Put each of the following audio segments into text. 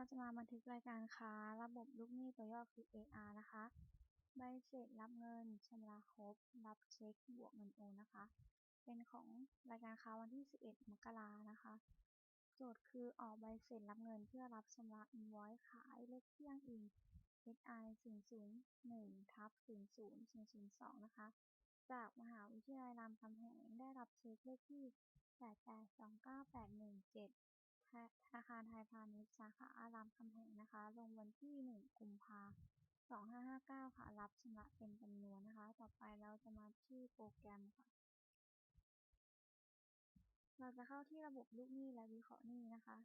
เราจะมาบันทึกรายการค้า ระบบลูกหนี้ตัวย่อคือ AR นะคะ ใบเสร็จรับเงินชำระครบ รับเช็ค บวกเงินโอนนะคะ เป็นของรายการค้าวันที่ 11 มกรานะคะ โจทย์คือออกใบเสร็จรับเงินเพื่อรับชำระ invoice ขายเลขที่องอิง SI 001ทับ00002 นะคะ จากมหาวิทยาลัยรามคำแหงได้รับเช็คเลขที่8 ธนาคารไทยพาณิชย์ สาขาอารามคำแหงนะคะ ลงวันที่1กุมภา2559ค่ะ รับชำระเต็มจำนวนนะคะ ต่อไปเราจะมาที่โปรแกรมค่ะ เราจะเข้าที่ระบบลูกหนี้และวิเคราะห์หนี้นะคะ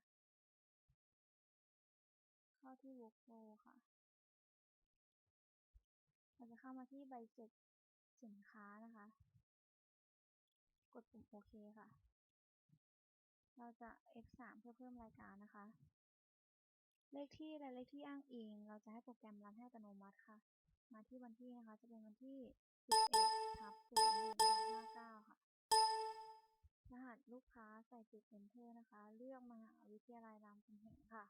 เข้าที่ workflow ค่ะ เราจะเข้ามาที่ใบเสร็จสินค้านะคะ กดปุ่มโอเคค่ะ เราจะ F3 เพื่อเพิ่มรายการนะคะ เลขที่และเลขที่อ้างอิง เราจะให้โปรแกรมรันให้อัตโนมัติค่ะ มาที่วันที่นะคะ จะเป็นวันที่ 11ทับ01ทับ59 ค่ะ รหัสลูกค้าใส่จุด Enter นะคะ เลือกมหาวิทยาลัยรามคำแหงค่ะ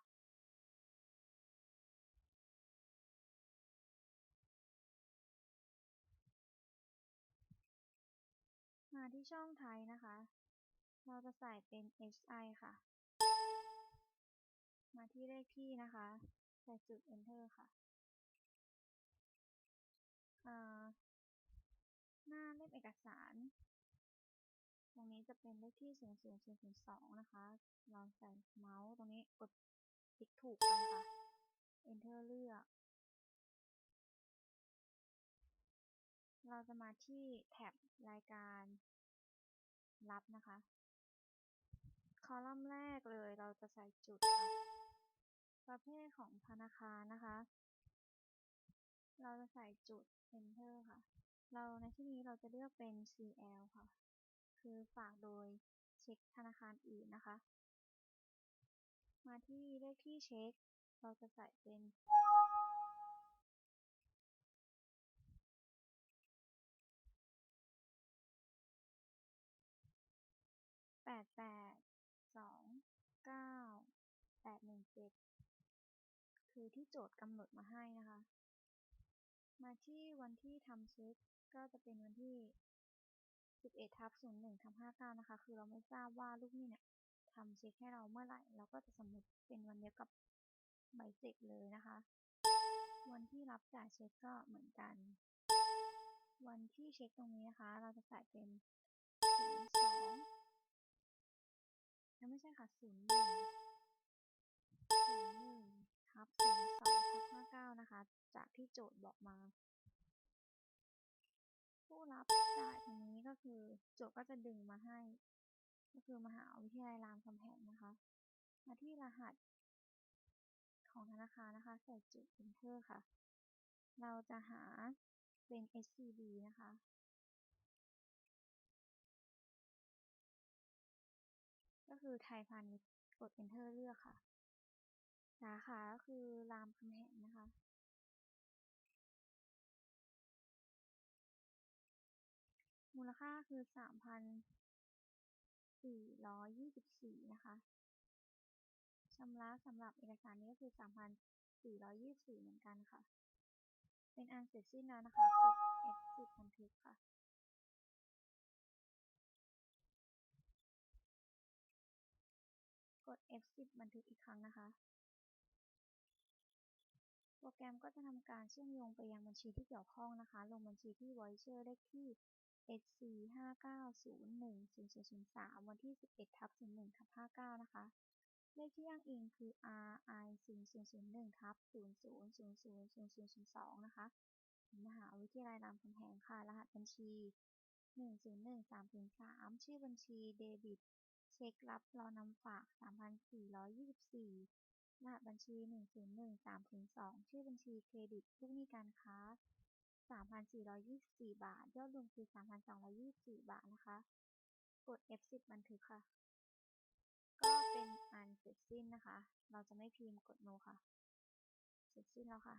มาที่ช่องไทยนะคะ เราจะใส่เป็น SI ค่ะ มาที่เลขที่นะคะ ใส่จุด Enter ค่ะหน้าเล่มเอกสาร ตรงนี้จะเป็นเลขที่ 00002 นะคะ เราใส่เมาส์ตรงนี้กดคลิกถูกไปค่ะ Enter เลือก เราจะมาที่แท็บรายการรับนะคะ อลัมน์แรกเลยเราจะใส่จุดค่ะประเภทของธนาคารนะคะ เราจะใส่จุด Enter ค่ะ เราในที่นี้เราจะเลือกเป็น CL ค่ะ คือฝากโดยเช็คธนาคารอื่นนะคะ มาที่เลขที่เช็ค เราจะใส่เป็นแปดแปด สองเก้าแปดหนึ่งเจ็ดคือที่โจทย์กำหนดมาให้นะคะ มาที่วันที่ทำเช็คก็จะเป็นวันที่ 11ทับ01ทับ59 นะคะ คือเราไม่ทราบว่าลูกนี้เนี่ยทำเช็คให้เราเมื่อไหร่ เราก็จะสมมติเป็นวันเดียวกับใบเสร็จเลยนะคะ วันที่รับจ่ายเช็คก็เหมือนกัน วันที่เช็คตรงนี้นะคะ เราจะใส่เป็น 02 ไม่ใช่ค่ะ01 01ทับ02ทับ59นะคะ จากที่โจทย์บอกมา ผู้รับจ่ายตรงนี้ก็คือโจทย์ก็จะดึงมาให้ ก็คือมหาวิทยาลัยรามคำแหงนะคะ มาที่รหัสของธนาคารนะคะ ใส่จุด Enter ค่ะ เราจะหาเป็น SCB นะคะ คือไทยพาณิชย์กด Enter เลือกค่ะ สาขาก็คือรามคำแหงนะคะ มูลค่าคือ3,424นสี่ร้อยยี่สิบสี่นะคะชำระสำหรับเอกสารนี้ก็คือ3,424เหมือนกันค่ะ เป็นอันเสร็จสิ้นแล้วนะคะ กด F10 บันทึกค่ะ ด F10 บันทึกอีกครั้งนะคะ โปรแกรมก็จะทำการเชื่อมโยงไปยังบัญชีที่เกี่ยวข้องนะคะ ลงบัญชีที่ voucher เลขที่ SC 59010003วันที่ 11ทับ01ทับ59 นะคะ เลขที่อ้างอิงคือ RI 0001ทับ00000002 นะคะ มหาวิทยาลัยรามคำแหงค่ะ รหัสบัญชี 101303 ชื่อบัญชีเดบิต เช็ครับ รอนำฝาก 3,424 รหัสบัญชี 101302 ชื่อบัญชีเครดิตลูกหนี้การค้า 3,424 บาท ยอดรวมคือ 3,224 บาทนะคะ กด F10 บันทึกค่ะ ก็เป็นอันเสร็จสิ้นนะคะ เราจะไม่พิมพ์กด No ค่ะ เสร็จสิ้นแล้วค่ะ